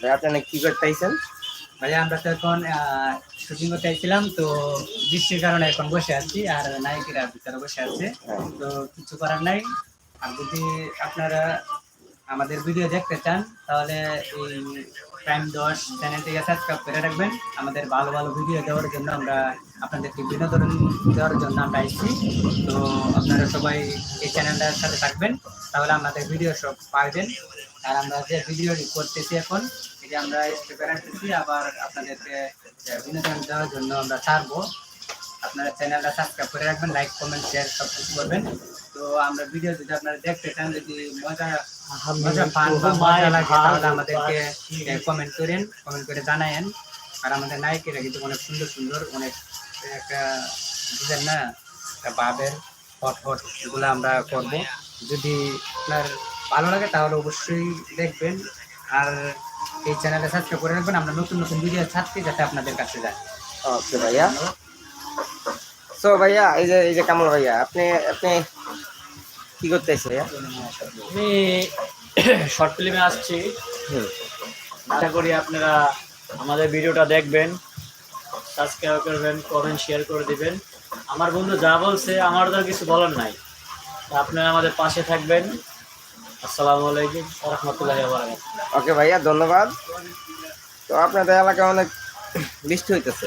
ভাই আপনি কি করতে আইছেন ভাইয়া আমরা তো এখন শুটিং করতে চাইছিলাম তো বৃষ্টির কারণে এখন বসে আছি আর নায়িকেরা ভিতরে বসে আছে। হ্যাঁ। তো কিছু করার নাই। আর যদি আপনারা আমাদের ভিডিও দেখতে চান, তাহলে এই প্রাইম দশ চ্যানেলটিকে সাবস্ক্রাইব করে রাখবেন। আমাদের ভালো ভালো ভিডিও দেওয়ার জন্য আমরা আপনাদেরকে বিনোদন দেওয়ার জন্য আমরা এসেছি। তো আপনারা সবাই এই চ্যানেলটার সাথে থাকবেন, তাহলে আমাদের ভিডিও সব পাইবেন। আর আমরা যে ভিডিও করতেছি এখন যে আমরা স্টেপে রাখতেছি আবার আপনাদেরকে বিনোদন দেওয়ার জন্য আমরা ছাড়বো। আপনারা চ্যানেলটা সাবস্ক্রাইব করে রাখবেন লাইক কমেন্ট শেয়ার সব কিছু করবেন। তো আমরা ভিডিও যদি আপনারা দেখতে চান, যদি মজা মজা পান বা মজা লাগে তাহলে আমাদেরকে কমেন্ট করেন কমেন্ট করে জানায়েন। আর আমাদের নায়িকেরা কিন্তু অনেক সুন্দর সুন্দর অনেক একটা বুঝেন না একটা ভাবের হট হট এগুলো আমরা করব। যদি আপনার ভালো লাগে তাহলে অবশ্যই দেখবেন। আর এই চ্যানেলটা সাবস্ক্রাইব করে রাখবেন। আমরা নতুন নতুন ভিডিও ছাড়ছি যাতে আপনাদের কাছে যায়। ওকে ভাইয়া। সো ভাইয়া এই যে এই যে কামল ভাইয়া আপনি আপনি কি করতে ভাইয়া? আমি শর্ট ফিল্মে আসছি। আশা করি আপনারা আমাদের ভিডিওটা দেখবেন সাবস্ক্রাইব করবেন কমেন্ট শেয়ার করে দিবেন। আমার বন্ধু যা বলছে আমার তো আর কিছু বলার নাই। আপনারা আমাদের পাশে থাকবেন। আসসালামু আলাইকুম রহমতুল্লাহ ওকে ভাইয়া ধন্যবাদ। তো আপনাদের এলাকায় অনেক বৃষ্টি হইতেছে।